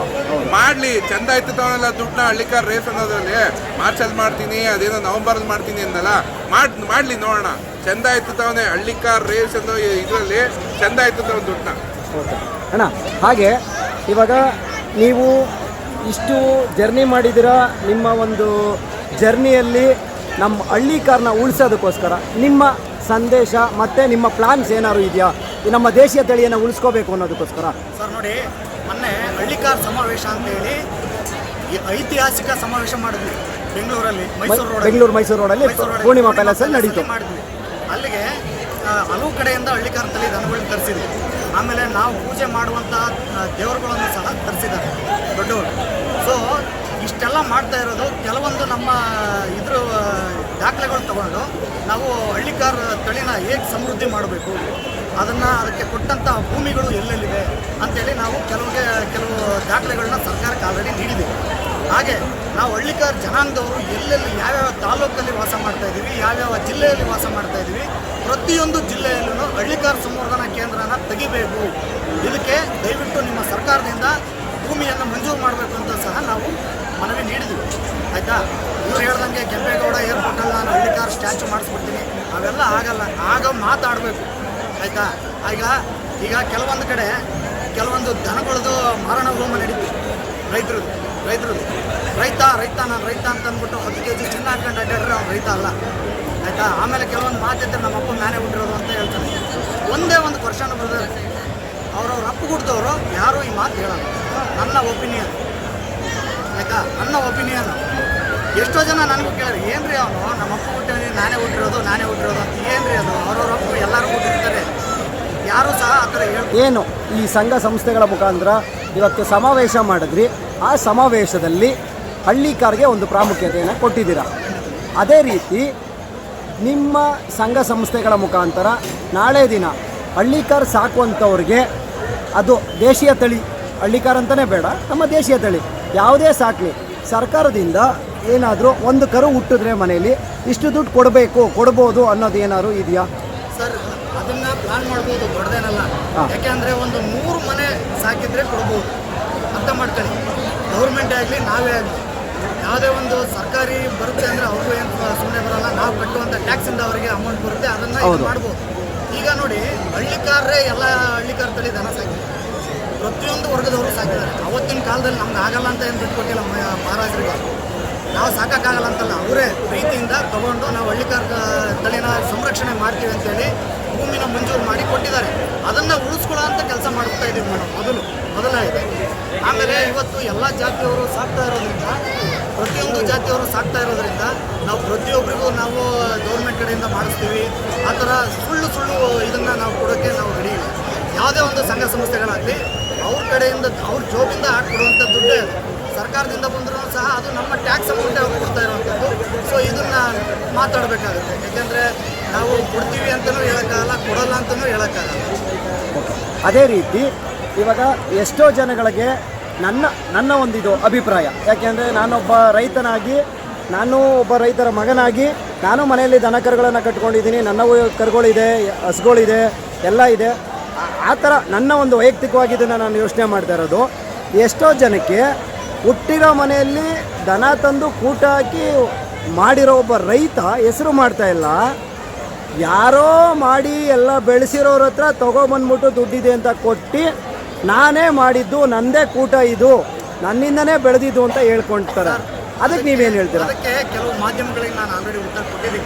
B: ಮಾಡ್ಲಿ ಚಂದ ಆಯ್ತು ತವನೆಲ್ಲ ದುಡ್ಡನ್ನ ಹಳ್ಳಿಕಾರ್ ರೇಸ್ ಅನ್ನೋದ್ರಲ್ಲಿ. ಮಾರ್ಚಲ್ಲಿ ಮಾಡ್ತೀನಿ ಅದೇನೋ ನವಂಬರಲ್ಲಿ ಮಾಡ್ತೀನಿ ಅಂದಲ್ಲ. ಮಾಡ್ ಮಾಡ್ಲಿ ನೋಡೋಣ. ಚಂದ ಆಯ್ತು ತವನೆ ಹಳ್ಳಿಕಾರ್ ರೇಸ್ ಅನ್ನೋ ಇದರಲ್ಲಿ ಚಂದ ಆಯ್ತು ತವ ದುಡ್ಡನ್ನ.
C: ಅಣ್ಣ ಹಾಗೆ ಇವಾಗ ನೀವು ಇಷ್ಟು ಜರ್ನಿ ಮಾಡಿದ್ದೀರಾ ನಿಮ್ಮ ಒಂದು ಜರ್ನಿಯಲ್ಲಿ ನಮ್ಮ ಹಳ್ಳಿ ಕಾರ್ನ ಉಳಿಸೋದಕ್ಕೋಸ್ಕರ ನಿಮ್ಮ ಸಂದೇಶ ಮತ್ತು ನಿಮ್ಮ ಪ್ಲಾನ್ಸ್ ಏನಾದ್ರು ಇದೆಯಾ? ನಮ್ಮ ದೇಶೀಯ ತಳಿಯನ್ನು ಉಳಿಸ್ಕೋಬೇಕು ಅನ್ನೋದಕ್ಕೋಸ್ಕರ.
D: ಸರ್ ನೋಡಿ ಮೊನ್ನೆ ಹಳ್ಳಿಕಾರ್ ಸಮಾವೇಶ ಅಂತ ಹೇಳಿ ಐತಿಹಾಸಿಕ ಸಮಾವೇಶ ಮಾಡಿದ್ವಿ. ಬೆಂಗಳೂರಲ್ಲಿ ಮೈಸೂರು ರೋಡ್
C: ಬೆಂಗಳೂರು ಮೈಸೂರು ರೋಡಲ್ಲಿ ಪೂರ್ಣಿಮಾ ಪ್ಯಾಲೇಸಲ್ಲಿ ನಡೀತು.
D: ಮಾಡಿದ್ವಿ. ಅಲ್ಲಿಗೆ ಹಲವು ಕಡೆಯಿಂದ ಹಳ್ಳಿಕಾರ ತಳಿ ದನಗಳನ್ನ ತರಿಸಿದ್ವಿ. ಆಮೇಲೆ ನಾವು ಪೂಜೆ ಮಾಡುವಂತಹ ದೇವರುಗಳನ್ನು ಸಹ ತರಿಸಿದ್ದಾರೆ. ದೊಡ್ಡವರು. ಸೊ ಇಷ್ಟೆಲ್ಲ ಮಾಡ್ತಾ ಇರೋದು ಕೆಲವೊಂದು ನಮ್ಮ ಇದ್ರ ದಾಖಲೆಗಳು ತಗೊಂಡು ನಾವು ಹಳ್ಳಿಕಾರ ತಳಿನ ಹೇಗೆ ಸಮೃದ್ಧಿ ಮಾಡಬೇಕು? ಅದನ್ನು ಅದಕ್ಕೆ ಕೊಟ್ಟಂಥ ಭೂಮಿಗಳು ಎಲ್ಲೆಲ್ಲಿವೆ ಅಂತೇಳಿ ನಾವು ಕೆಲವಿಗೆ ಕೆಲವು ದಾಖಲೆಗಳನ್ನ ಸರ್ಕಾರಕ್ಕೆ ಆಲ್ರೆಡಿ ನೀಡಿದ್ದೀವಿ ಹಾಗೆ ನಾವು ಹಳ್ಳಿಕಾರ ಜನಾಂಗದವರು ಎಲ್ಲೆಲ್ಲಿ ಯಾವ್ಯಾವ ತಾಲೂಕಲ್ಲಿ ವಾಸ ಮಾಡ್ತಾ ಇದ್ದೀವಿ ಯಾವ್ಯಾವ ಜಿಲ್ಲೆಯಲ್ಲಿ ವಾಸ ಮಾಡ್ತಾ ಇದ್ದೀವಿ ಪ್ರತಿಯೊಂದು ಜಿಲ್ಲೆಯಲ್ಲೂ ಹಳ್ಳಿಕಾರ ಸಂವರ್ಧನಾ ಕೇಂದ್ರನ ತೆಗಿಬೇಕು. ಇದಕ್ಕೆ ದಯವಿಟ್ಟು ನಿಮ್ಮ ಸರ್ಕಾರದಿಂದ ಭೂಮಿಯನ್ನು ಮಂಜೂರು ಮಾಡಬೇಕು ಅಂತ ಸಹ ನಾವು ಮನವಿ ನೀಡಿದ್ವಿ. ಆಯಿತಾ? ಇವ್ರು ಹೇಳ್ದಂಗೆ ಕೆಂಪೇಗೌಡ ಏರ್ಪೋರ್ಟಲ್ಲಿ ನಾನು ಹಳ್ಳಿಕಾರ ಸ್ಟ್ಯಾಚು ಮಾಡಿಸ್ಬಿಡ್ತೀನಿ. ಅವೆಲ್ಲ ಆಗಲ್ಲ. ಆಗ ಮಾತಾಡಬೇಕು. ಆಯಿತಾ? ಈಗ ಈಗ ಕೆಲವೊಂದು ಕಡೆ ಕೆಲವೊಂದು ದನಗಳದು ಮಾರಣ ಹೋಮ ನಡೀತು. ರೈತರದ್ದು ರೈತರದ್ದು ರೈತ ರೈತ, ನಾನು ರೈತ ಅಂತ ಅಂದ್ಬಿಟ್ಟು ಹತ್ತು ಕೆ ಜಿ ಚಿನ್ನ ಹಾಕೊಂಡು ಅಡ್ಡಾಡ್ರೆ ಅವ್ನು ರೈತ ಅಲ್ಲ. ಆಯಿತಾ? ಆಮೇಲೆ ಕೆಲವೊಂದು ಮಾತಿದ್ದರೆ ನಮ್ಮ ಅಪ್ಪ ಮ್ಯಾನೆ ಬಿಟ್ಟಿರೋದು ಅಂತ ಹೇಳ್ತಾನೆ ಒಂದೇ ಒಂದು ಕ್ವಶನ್ ಬ್ರದರ್ ಅವ್ರವ್ರ ಅಪ್ಪ ಕೊಡ್ತವ್ರು ಯಾರೂ ಈ ಮಾತು ಹೇಳಲ್ಲ. ನನ್ನ ಒಪಿನಿಯನ್. ಆಯ್ತಾ? ನನ್ನ ಒಪಿನಿಯನ್ ಎಷ್ಟೋ ಜನ ನನಗೂ ಕೇಳಿ ಏನ್ರಿ ಅವನು? ನಮ್ಮ ಅಪ್ಪ ಹುಟ್ಟಿದ್ರೆ ನಾನೇ ಹುಟ್ಟಿರೋದು ನಾನೇ ಹುಟ್ಟಿರೋದು ಅಂತ. ಏನ್ರಿ ಅದು? ಅವ್ರವ್ರ ಅಪ್ಪ ಎಲ್ಲರೂ ಹುಟ್ಟಿರ್ತಾರೆ. ಯಾರೂ ಸಹ ಆ ಥರ ಹೇಳ್
C: ಏನು? ಈ ಸಂಘ ಸಂಸ್ಥೆಗಳ ಮುಖಾಂತರ ಇವತ್ತು ಸಮಾವೇಶ ಮಾಡಿದ್ರಿ. ಆ ಸಮಾವೇಶದಲ್ಲಿ ಹಳ್ಳಿಕಾರ್ಗೆ ಒಂದು ಪ್ರಾಮುಖ್ಯತೆಯನ್ನು ಕೊಟ್ಟಿದ್ದೀರಾ? ಅದೇ ರೀತಿ ನಿಮ್ಮ ಸಂಘ ಸಂಸ್ಥೆಗಳ ಮುಖಾಂತರ ನಾಳೆ ದಿನ ಹಳ್ಳಿಕಾರ್ ಸಾಕುವಂಥವ್ರಿಗೆ ಅದು ದೇಶೀಯ ತಳಿ. ಹಳ್ಳಿಕಾರ್ ಅಂತಲೇ ಬೇಡ, ನಮ್ಮ ದೇಶೀಯ ತಳಿ. ಯಾವುದೇ ಸಾಕಲಿ. ಸರ್ಕಾರದಿಂದ ಏನಾದರೂ ಒಂದು ಕರು ಹುಟ್ಟಿದ್ರೆ ಮನೆಯಲ್ಲಿ ಇಷ್ಟು ದುಡ್ಡು ಕೊಡಬೇಕು ಕೊಡ್ಬೋದು ಅನ್ನೋದು ಏನಾದ್ರು ಇದೆಯಾ?
D: ಸರ್ ಅದನ್ನ ಪ್ಲಾನ್ ಮಾಡ್ಬೋದು ದೊಡ್ಡದೇನಲ್ಲ. ಯಾಕೆಂದರೆ ಒಂದು ನೂರು ಮನೆ ಸಾಕಿದ್ರೆ ಕೊಡ್ಬೋದು. ಅರ್ಥ ಮಾಡ್ಕೊಳ್ಳಿ. ಗೌರ್ಮೆಂಟ್ ಆಗಲಿ ನಾವೇ ಆಗಲಿ. ಯಾವುದೇ ಒಂದು ಸರ್ಕಾರಿ ಬರುತ್ತೆ ಅಂದರೆ ಅವ್ರಿಗೂ ಏನು ಸುಮ್ಮನೆ ಬರಲ್ಲ. ನಾವು ಕಟ್ಟುವಂಥ ಟ್ಯಾಕ್ಸಿಂದ ಅವರಿಗೆ ಅಮೌಂಟ್ ಬರುತ್ತೆ. ಅದನ್ನು. ಮಾಡ್ಬೋದು. ಈಗ ನೋಡಿ ಹಳ್ಳಿಕಾರರೇ ಎಲ್ಲ ಹಳ್ಳಿಕಾರ ತಳಿ ದನ ಸಾಕಿದ್ದಾರೆ. ಪ್ರತಿಯೊಂದು ವರ್ಗದವರು ಸಾಕಿದ್ದಾರೆ. ಅವತ್ತಿನ ಕಾಲದಲ್ಲಿ ನಮ್ಗೆ ಆಗಲ್ಲ ಅಂತ ಏನು ಬಿಟ್ಕೊಟ್ಟಿಲ್ಲ ಮಹಾರಾಜರು ಮಹಾರಾಜರಿಗೆ. ನಾವು ಸಾಕಾಗಲ್ಲ ಅಂತಲ್ಲ, ಅವರೇ ಪ್ರೀತಿಯಿಂದ ತಗೊಂಡು ನಾವು ಹಳ್ಳಿಕಾರ ತಳಿನ ಸಂರಕ್ಷಣೆ ಮಾಡ್ತೀವಿ ಅಂತೇಳಿ ಭೂಮಿನ ಮಂಜೂರು ಮಾಡಿ ಕೊಟ್ಟಿದ್ದಾರೆ. ಅದನ್ನು ಉಳಿಸ್ಕೊಳ್ಳೋ ಅಂತ ಕೆಲಸ ಮಾಡ್ತಾ ಇದ್ದೀವಿ ಮೇಡಮ್ ಮೊದಲು ಮೊದಲಾಗಿದೆ ಆಮೇಲೆ ಇವತ್ತು ಎಲ್ಲ ಜಾತಿಯವರು ಸಾಕ್ತಾ ಇರೋದ್ರಿಂದ, ಪ್ರತಿಯೊಂದು ಜಾತಿಯವರು ಸಾಕ್ತಾ ಇರೋದ್ರಿಂದ ನಾವು ಪ್ರತಿಯೊಬ್ಬರಿಗೂ ನಾವು ಗೌರ್ಮೆಂಟ್ ಕಡೆಯಿಂದ ಮಾಡಿಸ್ತೀವಿ. ಆ ಥರ ಸುಳ್ಳು ಸುಳ್ಳು ಇದನ್ನು ನಾವು ಕೊಡೋಕ್ಕೆ ನಾವು ರೆಡಿ ಯಾವುದೇ ಒಂದು ಸಂಘ ಸಂಸ್ಥೆಗಳಾಗಲಿ, ಅವ್ರ ಕಡೆಯಿಂದ ಅವ್ರ ಜೋಬಿಂದ ಹಾಕ್ಕೊಡುವಂಥ ದುಡ್ಡೇ ಸರ್ಕಾರದಿಂದ ಬಂದರೂ ಸಹ ಅದು ನಮ್ಮ ಟ್ಯಾಕ್ಸ್ ಅಮೌಂಟೇ ಅವ್ರು ಕೊಡ್ತಾ ಇರುವಂಥದ್ದು. ಸೊ ಇದನ್ನು ಮಾತಾಡಬೇಕಾಗುತ್ತೆ. ಯಾಕೆಂದರೆ ನಾವು ಕೊಡ್ತೀವಿ ಅಂತಲೂ ಹೇಳೋಕ್ಕಾಗಲ್ಲ, ಕೊಡಲ್ಲ ಅಂತಲೂ ಹೇಳೋಕ್ಕಾಗಲ್ಲ.
C: ಅದೇ ರೀತಿ ಇವಾಗ ಎಷ್ಟೋ ಜನಗಳಿಗೆ ನನ್ನ ನನ್ನ ಒಂದಿದು ಅಭಿಪ್ರಾಯ. ಯಾಕೆಂದರೆ ನಾನೊಬ್ಬ ರೈತನಾಗಿ, ನಾನು ಒಬ್ಬ ರೈತರ ಮಗನಾಗಿ, ನಾನು ಮನೆಯಲ್ಲಿ ದನ ಕರುಗಳನ್ನು ಕಟ್ಕೊಂಡಿದ್ದೀನಿ ನನ್ನವು ಕರುಗಳಿದೆ, ಹಸುಗಳಿದೆ, ಎಲ್ಲ ಇದೆ. ಆ- ಥರ ನನ್ನ ಒಂದು ವೈಯಕ್ತಿಕವಾಗಿ ಇದನ್ನು ನಾನು ಯೋಚನೆ ಮಾಡ್ತಾ ಇರೋದು. ಎಷ್ಟೋ ಜನಕ್ಕೆ ಹುಟ್ಟಿರೋ ಮನೆಯಲ್ಲಿ ದನ ತಂದು ಕೂಟ ಹಾಕಿ ಮಾಡಿರೋ ಒಬ್ಬ ರೈತ ಹೆಸರು ಮಾಡ್ತಾ ಇಲ್ಲ. ಯಾರೋ ಮಾಡಿ ಎಲ್ಲ ಬೆಳೆಸಿರೋರ ಹತ್ರ ತೊಗೊಬಂದ್ಬಿಟ್ಟು ದುಡ್ಡಿದೆ ಅಂತ ಕೊಟ್ಟು ನಾನೇ ಮಾಡಿದ್ದು ನಂದೇ ಕೂಟ ಇದು ನನ್ನಿಂದನೇ ಬೆಳೆದಿದ್ದು ಅಂತ ಹೇಳ್ಕೊಳ್ತಾರೆ ಅದಕ್ಕೆ ನೀವೇನು ಹೇಳ್ತೀರಾ?
D: ಅದಕ್ಕೆ ಕೆಲವು ಮಾಧ್ಯಮಗಳಿಗೆ ನಾನು ಆಲ್ರೆಡಿ ಉತ್ತರ ಕೊಟ್ಟಿದ್ದೀನಿ.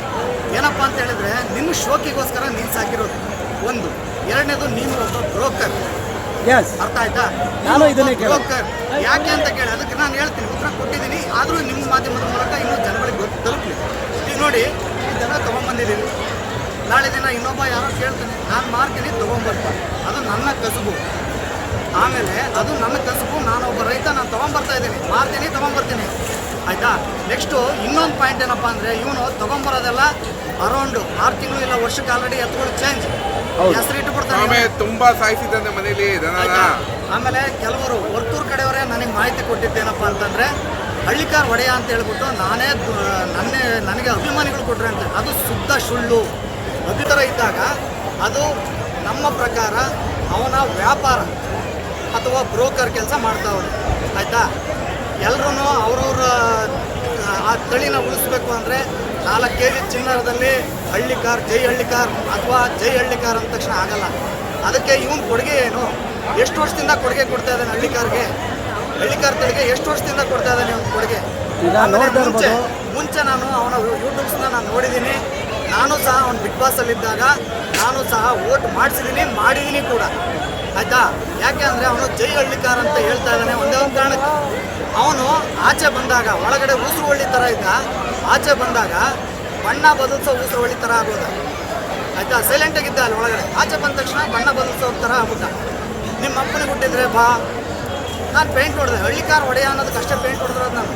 D: ಏನಪ್ಪ ಅಂತ ಹೇಳಿದ್ರೆ ನಿಮ್ಮ ಶೋಕಿಗೋಸ್ಕರ ನೀನು ಸಾಕಿರೋದು. ಒಂದು. ಎರಡನೇದು ನೀನು ಒಬ್ಬ ಬ್ರೋಕರ್.
C: ಎಸ್
D: ಅರ್ಥ ಆಯ್ತಾ?
C: ನಾನು ಇದನ್ನೇ ಕೇಳ
D: ಬ್ರೋಕರ್. ಯಾಕೆ ಅಂತ ಕೇಳಿ ಅದಕ್ಕೆ ನಾನು ಹೇಳ್ತೀನಿ. ಉತ್ತರ ಕೊಟ್ಟಿದ್ದೀನಿ. ಆದರೂ ನಿಮ್ಮ ಮಾಧ್ಯಮದ ಮೂಲಕ ಇನ್ನೂ ಜನಗಳಿಗೆ ಗೊತ್ತು ತಲುಪಲಿ. ಈಗ ನೋಡಿ ಈ ಜನ ತೊಗೊಂಬಂದಿದ್ದೀವಿ ನಾಳೆ ದಿನ ಇನ್ನೊಬ್ಬ ಯಾರೋ ಕೇಳ್ತೀನಿ ನಾನು ಮಾರ್ತೀನಿ ತೊಗೊಂಬರ್ತೀನಿ ಅದು ನನ್ನ ಕಸುಬು. ಆಮೇಲೆ ಅದು ನನ್ನ ಕಸುಬು ನಾನೊಬ್ಬ ರೈತ ನಾನು ತೊಗೊಂಬರ್ತಾ ಇದ್ದೀನಿ. ಮಾರ್ತೀನಿ ತೊಗೊಂಬರ್ತೀನಿ. ಆಯಿತಾ? ನೆಕ್ಸ್ಟು ಇನ್ನೊಂದು ಪಾಯಿಂಟ್ ಏನಪ್ಪ ಅಂದರೆ ಇವನು ತೊಗೊಂಬರೋದೆಲ್ಲ ಅರೌಂಡು ಆರು ತಿಂಗಳು ಇಲ್ಲ ವರ್ಷಕ್ಕೆ ಆಲ್ರೆಡಿ ಎತ್ತುಗಳು ಚೇಂಜ್. ಹೆಸರು
B: ಆಮೇಲೆ ತುಂಬಾ ಸಾಯಿಸಿದ್ದಂತೆ ಮನೇಲಿ ದನನ?
D: ಆಮೇಲೆ ಕೆಲವರು ವರ್ತೂರ್ ಕಡೆಯವರೇ ನನಗೆ ಮಾಹಿತಿ ಕೊಟ್ಟಿದ್ದೇನಪ್ಪ ಅಂತಂದ್ರೆ ಹಳ್ಳಿಕಾರ್ ಒಡೆಯ ಅಂತ ಹೇಳ್ಬಿಟ್ಟು ನಾನೇ ನನ್ನ ನನ್ನೇ ನನಗೆ ಅಭಿಮಾನಿಗಳು ಕೊಟ್ರೆ ಅಂತ. ಅದು ಶುದ್ಧ ಸುಳ್ಳು. ಅಭಿತರ ಇದ್ದಾಗ ಅದು ನಮ್ಮ ಪ್ರಕಾರ ಅವನ ವ್ಯಾಪಾರ ಅಥವಾ ಬ್ರೋಕರ್ ಕೆಲಸ ಮಾಡ್ತಾವ್ರೆ. ಆಯ್ತಾ? ಎಲ್ಲರೂ ಅವ್ರವ್ರ ಆ ತಳಿನ ಉಳಿಸ್ಬೇಕು ಅಂದರೆ ನಾಲ್ಕು ಕೆ ಜಿ ಚಿನ್ನದಲ್ಲಿ ಹಳ್ಳಿಕಾರ್ ಜೈ ಹಳ್ಳಿಕಾರ್ ಅಥವಾ ಜೈ ಹಳ್ಳಿಕಾರ್ ಅಂದ ತಕ್ಷಣ ಆಗಲ್ಲ. ಅದಕ್ಕೆ ಇವನ್ ಕೊಡುಗೆ ಏನು? ಎಷ್ಟು ವರ್ಷದಿಂದ ಕೊಡುಗೆ ಕೊಡ್ತಾ ಇದ್ದಾನೆ ಹಳ್ಳಿಕಾರ್ಗೆ? ಹಳ್ಳಿಕಾರ್ ತಳಿಗೆ ಎಷ್ಟು ವರ್ಷದಿಂದ ಕೊಡ್ತಾ ಇದ್ದಾನೆ ಅವ್ನ ಕೊಡುಗೆ? ಮುಂಚೆ ಮುಂಚೆ ನಾನು ಅವನ ಯೂಟ್ಯೂಬ್ಸ್ನ ನಾನು ನೋಡಿದ್ದೀನಿ ನಾನು ಸಹ ಅವ್ನ ಬಿಗ್ ಬಾಸಲ್ಲಿದ್ದಾಗ ನಾನು ಸಹ ಓಟ್ ಮಾಡಿಸಿದ್ದೀನಿ ಮಾಡಿದ್ದೀನಿ ಕೂಡ. ಆಯಿತಾ? ಯಾಕೆ ಅಂದರೆ ಅವನು ಜೈ ಹಳ್ಳಿಕಾರ್ ಅಂತ ಹೇಳ್ತಾ ಇದ್ದಾನೆ ಒಂದೇ ಒಂದು ಕಾರಣಕ್ಕೆ. ಅವನು ಆಚೆ ಬಂದಾಗ ಒಳಗಡೆ ಉಸಿರು ಹಳ್ಳಿ ಥರ ಇದ್ದ. ಆಚೆ ಬಂದಾಗ ಬಣ್ಣ ಬದಲಿಸೋ ಉಸಿರು ಒಳ್ಳಿ ಥರ ಆಗೋದ ಆಯ್ತಾ ಸೈಲೆಂಟಾಗಿದ್ದ ಅಲ್ಲಿ ಒಳಗಡೆ. ಆಚೆ ಬಂದ ತಕ್ಷಣ ಬಣ್ಣ ಬದಲಿಸೋ ಥರ ಆಗ್ಬಿಟ್ಟ. ನಿಮ್ಮ ಅಪ್ಪನಿಗೆ ಹುಟ್ಟಿದ್ರೆ ಬಾ. ನಾನು ಪೇಂಟ್ ಹೊಡೆದೆ ಹಳ್ಳಿಕಾರ್ ಹೊಡೆಯ ಅನ್ನೋದಕ್ಕೆ ಅಷ್ಟೇ ಪೇಂಟ್ ಹೊಡೆದಿರೋದು ನಾನು.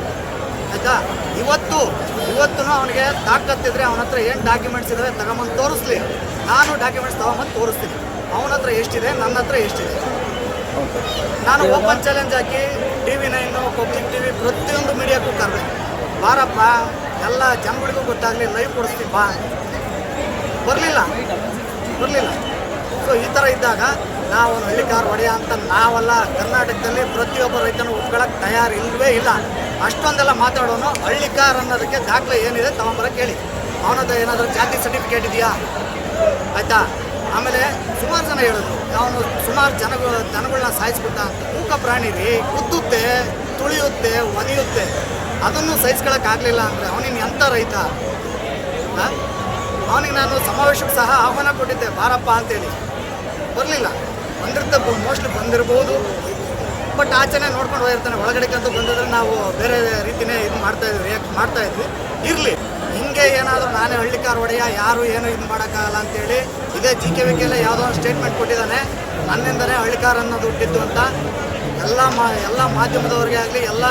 D: ಆಯಿತಾ? ಇವತ್ತು ಇವತ್ತು ಅವನಿಗೆ ತಾಕತ್ತಿದ್ರೆ ಅವನ ಹತ್ರ ಏನು ಡಾಕ್ಯುಮೆಂಟ್ಸ್ ಇದಾವೆ ತಗೊಂಬಂದು ತೋರಿಸ್ಲಿ. ನಾನು ಡಾಕ್ಯುಮೆಂಟ್ಸ್ ತಗೊಂಬಂದು ತೋರಿಸ್ತೀನಿ. ಅವನ ಹತ್ರ ಎಷ್ಟಿದೆ, ನನ್ನ ಹತ್ರ ಎಷ್ಟಿದೆ? ನಾನು ಓಪನ್ ಚಾಲೆಂಜ್ ಹಾಕಿ T V nine public T V ಪ್ರತಿಯೊಂದು ಮೀಡಿಯಾಕ್ಕೂ ಕರೆದೆ ಬಾರಪ್ಪ. ಎಲ್ಲ ಜನಗಳಿಗೂ ಗೊತ್ತಾಗಲಿ ಲೈವ್ ಕೊಡಿಸ್ತೀವಿ ಬಾ. ಬರಲಿಲ್ಲ. ಬರಲಿಲ್ಲ. ಸೊ ಈ ಥರ ಇದ್ದಾಗ ನಾವು ಹಳ್ಳಿಕಾರ ಒಡೆಯ ಅಂತ ನಾವೆಲ್ಲ ಕರ್ನಾಟಕದಲ್ಲಿ ಪ್ರತಿಯೊಬ್ಬ ರೈತನ ಉಪ್ಕೊಳ್ಳೋಕೆ ತಯಾರು ಇಲ್ಲವೇ ಇಲ್ಲ. ಅಷ್ಟೊಂದೆಲ್ಲ ಮಾತಾಡೋನು ಹಳ್ಳಿಕಾರ್ ಅನ್ನೋದಕ್ಕೆ ದಾಖಲೆ ಏನಿದೆ ತಗೊಂಬರಕ್ಕೆ ಕೇಳಿ. ಅವನದ್ದು ಏನಾದರೂ ಜಾತಿ ಸರ್ಟಿಫಿಕೇಟ್ ಇದೆಯಾ? ಆಯಿತಾ? ಆಮೇಲೆ ಸುಮಾರು ಜನ ಹೇಳಿದ್ರು, ಅವನು ಸುಮಾರು ಜನಗಳು ದನಗಳನ್ನ ಸಾಯಿಸ್ಬಿಟ್ಟ ಮೂಕ ಪ್ರಾಣಿ ರೀ ಕುದ್ದುತ್ತೆ ತುಳಿಯುತ್ತೆ ಒನೆಯುತ್ತೆ ಅದನ್ನು ಸಹಿಸ್ಕೊಳಕ್ಕಾಗಲಿಲ್ಲ ಅಂದರೆ ಅವನಿನ್ ಎಂಥ ರೈತ? ಅವನಿಗೆ ನಾನು ಸಮಾವೇಶಕ್ಕೆ ಸಹ ಆಹ್ವಾನ ಕೊಟ್ಟಿದ್ದೆ, ಬಾರಪ್ಪ ಅಂತೇಳಿ. ಬರಲಿಲ್ಲ. ಬಂದಿರ್ತ ಮೋಸ್ಟ್ಲಿ ಬಂದಿರ್ಬೋದು. ಬಟ್ ಆಚೆನೆ ನೋಡ್ಕೊಂಡು ಹೋಗಿರ್ತಾನೆ. ಕಂತು ಬಂದಿದ್ರೆ ನಾವು ಬೇರೆ ರೀತಿನೇ ಇದು ಮಾಡ್ತಾ ಇದ್ವಿ ರಿಯಾಕ್ಟ್ ಮಾಡ್ತಾ ಇದ್ವಿ. ಇರಲಿ. ಹಿಂಗೆ ಏನಾದರೂ ನಾನೇ ಹಳ್ಳಿಕಾರ ಒಡೆಯ, ಯಾರು ಏನು ಇದು ಮಾಡೋಕ್ಕಾಗಲ್ಲ ಅಂತೇಳಿ ಇದೇ ಜಿ ಕೆ ವಿಕೆಲ್ಲ ಯಾವುದೋ ಒಂದು ಸ್ಟೇಟ್ಮೆಂಟ್ ಕೊಟ್ಟಿದ್ದಾನೆ. ನನ್ನಿಂದನೇ ಹಳ್ಳಿಕಾರ ಅನ್ನೋದು ಹುಟ್ಟಿದ್ದು ಅಂತ ಎಲ್ಲ ಮಾ ಎಲ್ಲ ಮಾಧ್ಯಮದವ್ರಿಗೆ ಆಗಲಿ, ಎಲ್ಲ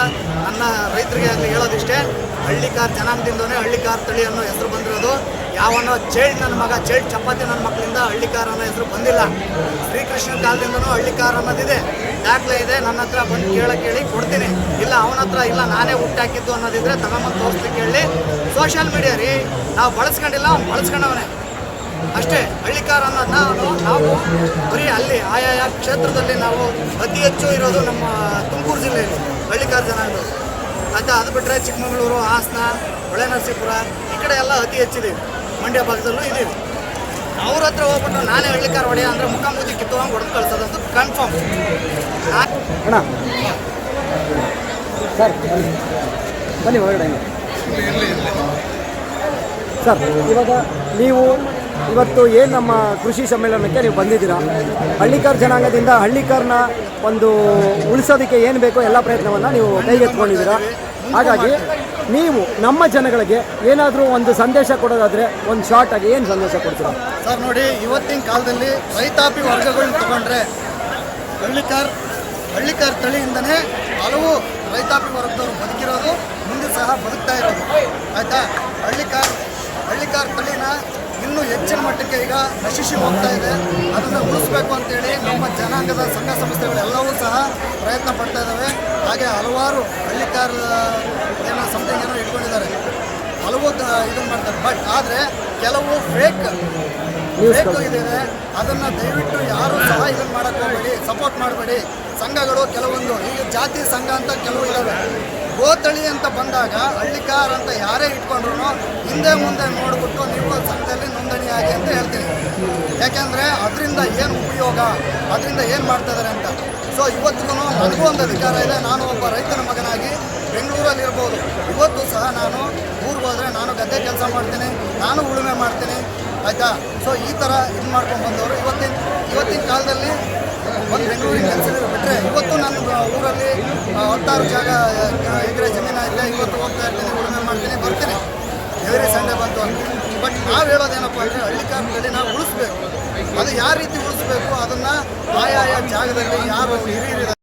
D: ನನ್ನ ರೈತರಿಗೆ ಆಗಲಿ ಹೇಳೋದಿಷ್ಟೇ, ಹಳ್ಳಿ ಕಾರ್ ಜನಾಂಗದಿಂದನೇ ಹಳ್ಳಿಕಾರ್ ತಳಿ ಅನ್ನೋ ಹೆಸರು ಬಂದಿರೋದು. ಯಾವನೋ ಚೇಳ್ ನನ್ನ ಮಗ, ಚೇಳ್ ಚಪಾತಿ ನನ್ನ ಮಕ್ಕಳಿಂದ ಹಳ್ಳಿಕಾರ್ ಅನ್ನೋ ಹೆಸರು ಬಂದಿಲ್ಲ. ಶ್ರೀಕೃಷ್ಣ ಕಾಲದಿಂದನೂ ಹಳ್ಳಿಕಾರ್ ಅನ್ನೋದಿದೆ. ದಾಖಲೆ ಇದೆ, ನನ್ನ ಹತ್ರ ಬಂದು ಕೇಳಕ್ಕೆ ಕೇಳಿ ಕೊಡ್ತೀನಿ. ಇಲ್ಲ, ಅವನ ಹತ್ರ ಇಲ್ಲ, ನಾನೇ ಹುಟ್ಟಾಕಿದ್ದು ಅನ್ನೋದಿದ್ರೆ ತಗೊಂಬಂದು ತೋರಿಸ್ತೀನಿ ಕೇಳಿ ಸೋಷಿಯಲ್ ಮೀಡಿಯಾ ರೀ, ನಾವು ಬಳಸ್ಕೊಂಡಿಲ್ಲ, ಅವ್ನು ಬಳಸ್ಕೊಂಡವನೇ. ಅಷ್ಟೇ ಹಳ್ಳಿಕಾರ ಅನ್ನೋದನ್ನ ನಾವು ಬರೀ ಅಲ್ಲಿ ಆಯಾಯ ಕ್ಷೇತ್ರದಲ್ಲಿ ನಾವು ಅತಿ ಹೆಚ್ಚು ಇರೋದು ನಮ್ಮ ತುಮಕೂರು ಜಿಲ್ಲೆಯಲ್ಲಿ ಹಳ್ಳಿಕಾರ ಜನಾಂಗದವರು ಆಯಿತಾ ಅದು ಬಿಟ್ಟರೆ ಚಿಕ್ಕಮಗಳೂರು, ಹಾಸನ ಹೊಳೆನರಸೀಪುರ ಈ ಕಡೆ ಎಲ್ಲ ಅತಿ ಹೆಚ್ಚಿದ್ದೀವಿ ಮಂಡ್ಯ ಭಾಗದಲ್ಲೂ ಇದ್ದೀವಿ ಅವ್ರ ಹತ್ರ ಹೋಗ್ಬಿಟ್ಟು ನಾನೇ ಹಳ್ಳಿಕಾರ ಹೊಡೆಯ ಅಂದರೆ ಮುಖ ಕಿತ್ತು ಕಿತ್ತುವಂಗೆ ಹೊಡೆದು ಕಳ್ಸೋದಂತೂ ಕನ್ಫರ್ಮ್
C: ಸರ್, ಬನ್ನಿ ಸರ್, ಇವಾಗ ನೀವು ಇವತ್ತು ಏನು ನಮ್ಮ ಕೃಷಿ ಸಮ್ಮೇಳನಕ್ಕೆ ನೀವು ಬಂದಿದ್ದೀರಾ? ಹಳ್ಳಿಕಾರ್ ಜನಾಂಗದಿಂದ ಹಳ್ಳಿಕಾರ್ನ ಒಂದು ಉಳಿಸೋದಕ್ಕೆ ಏನು ಬೇಕೋ ಎಲ್ಲ ಪ್ರಯತ್ನವನ್ನು ನೀವು ಕೈಗೆತ್ಕೊಂಡಿದ್ದೀರಾ ಹಾಗಾಗಿ ನೀವು ನಮ್ಮ ಜನಗಳಿಗೆ ಏನಾದರೂ ಒಂದು ಸಂದೇಶ ಕೊಡೋದಾದರೆ ಒಂದು ಶಾರ್ಟ್ ಆಗಿ ಏನು ಸಂದೇಶ ಕೊಡ್ತೀರಾ?
D: ಸರ್, ನೋಡಿ, ಇವತ್ತಿನ ಕಾಲದಲ್ಲಿ ರೈತಾಪಿ ವರ್ಗಗಳನ್ನ ತಗೊಂಡ್ರೆ ಹಳ್ಳಿಕಾರ್ ಹಳ್ಳಿಕಾರ್ ತಳಿಯಿಂದನೇ ಹಲವು ರೈತಾಪಿ ವರ್ಗದವರು ಬದುಕಿರೋದು, ಮುಂದೆ ಸಹ ಬದುಕ್ತಾ ಇರೋದು. ಆಯಿತಾ? ಹಳ್ಳಿಕಾರ್ ಹಳ್ಳಿಕಾರ್ ತಳಿನ ಇನ್ನೂ ಹೆಚ್ಚಿನ ಮಟ್ಟಕ್ಕೆ ಈಗ ನಶಿಸಿ ಹೋಗ್ತಾ ಇದೆ. ಅದನ್ನು ಉಳಿಸ್ಬೇಕು ಅಂತೇಳಿ ನಮ್ಮ ಜನಾಂಗದ ಸಂಘ ಸಂಸ್ಥೆಗಳೆಲ್ಲವೂ ಸಹ ಪ್ರಯತ್ನ ಪಡ್ತಾ ಇದ್ದಾವೆ ಹಾಗೆ ಹಲವಾರು ಹಳ್ಳಿಕಾರ ಏನೋ ಸಮಥಿಂಗ್ ಏನೋ ಇಟ್ಕೊಂಡಿದ್ದಾರೆ. ಹಲವು ಇದನ್ನು ಮಾಡ್ತಾರೆ. ಬಟ್ ಆದರೆ ಕೆಲವು ಫೇಕ್ ಫೇಕ್ ಇದೆ ಅದನ್ನು ದಯವಿಟ್ಟು ಯಾರು ಸಹ ಇದನ್ನು ಮಾಡೋಕ್ಕೆ ಹೋಗಬೇಡಿ. ಸಪೋರ್ಟ್ ಮಾಡಬೇಡಿ. ಸಂಘಗಳು ಕೆಲವೊಂದು ಈಗ ಜಾತಿ ಸಂಘ ಅಂತ ಕೆಲವು ಇದಾವೆ. ಗೋತಳಿ ಅಂತ ಬಂದಾಗ ಹಳ್ಳಿಕಾರ್ ಅಂತ ಯಾರೇ ಇಟ್ಕೊಂಡ್ರು ಹಿಂದೆ ಮುಂದೆ ನೋಡ್ಬಿಟ್ಟು ನೀವು ಸಂಘದಲ್ಲಿ ನೋಂದಣಿಯಾಗಿ ಅಂತ ಹೇಳ್ತೀನಿ. ಯಾಕೆಂದ್ರೆ ಅದರಿಂದ ಏನು ಉಪಯೋಗ? ಅದರಿಂದ ಏನು ಮಾಡ್ತಾ ಇದಾರೆ ಅಂತ. ಸೊ ಇವತ್ತಿಗೂ ನನಗೂ ಒಂದು ಅಧಿಕಾರ ಇದೆ. ನಾನು ಒಬ್ಬ ರೈತನ ಮಗನಾಗಿ ಬೆಂಗಳೂರಲ್ಲಿ ಇರ್ಬೋದು. ಇವತ್ತು ಸಹ ನಾನು ಊರಿಗೆ ಹೋದರೆ ನಾನು ಗದ್ದೆ ಕೆಲಸ ಮಾಡ್ತೀನಿ, ನಾನು ಉಳುಮೆ ಮಾಡ್ತೀನಿ. ಆಯಿತಾ? ಸೊ ಈ ಥರ ಇದು ಮಾಡ್ಕೊಂಡು ಬಂದವರು. ಇವತ್ತಿನ ಇವತ್ತಿನ ಕಾಲದಲ್ಲಿ ಒಂದು ಬೆಂಗಳೂರಿಗೆ ಕೆಲಸ ಬಿಟ್ಟರೆ ಇವತ್ತು ನಾನು ಊರಲ್ಲಿ ಹತ್ತಾರು ಜಾಗ ಎಕರೆ ಜಮೀನ ಐತೆ ಇವತ್ತು ಹೋಗ್ತಾ ಇರ್ತೀನಿ ಉಳುಮೆ ಮಾಡ್ತೀನಿ, ಬರ್ತೀನಿ. ಎವರಿ ಸಂಡೇ ಬಂತು ಅಂತ. ಬಟ್ ನಾವು ಹೇಳೋದೇನಪ್ಪ ಅಂದರೆ ಹಳ್ಳಿಕಾರದಲ್ಲಿ ನಾವು ಉಳಿಸ್ಬೇಕು. ಅದು ಯಾವ ರೀತಿ ಉಳಿಸ್ಬೇಕು, ಅದನ್ನು ಆಯಾಯ ಜಾಗದಲ್ಲಿ ಯಾರು ಹಿರಿಯರಿದ್ದಾರೆ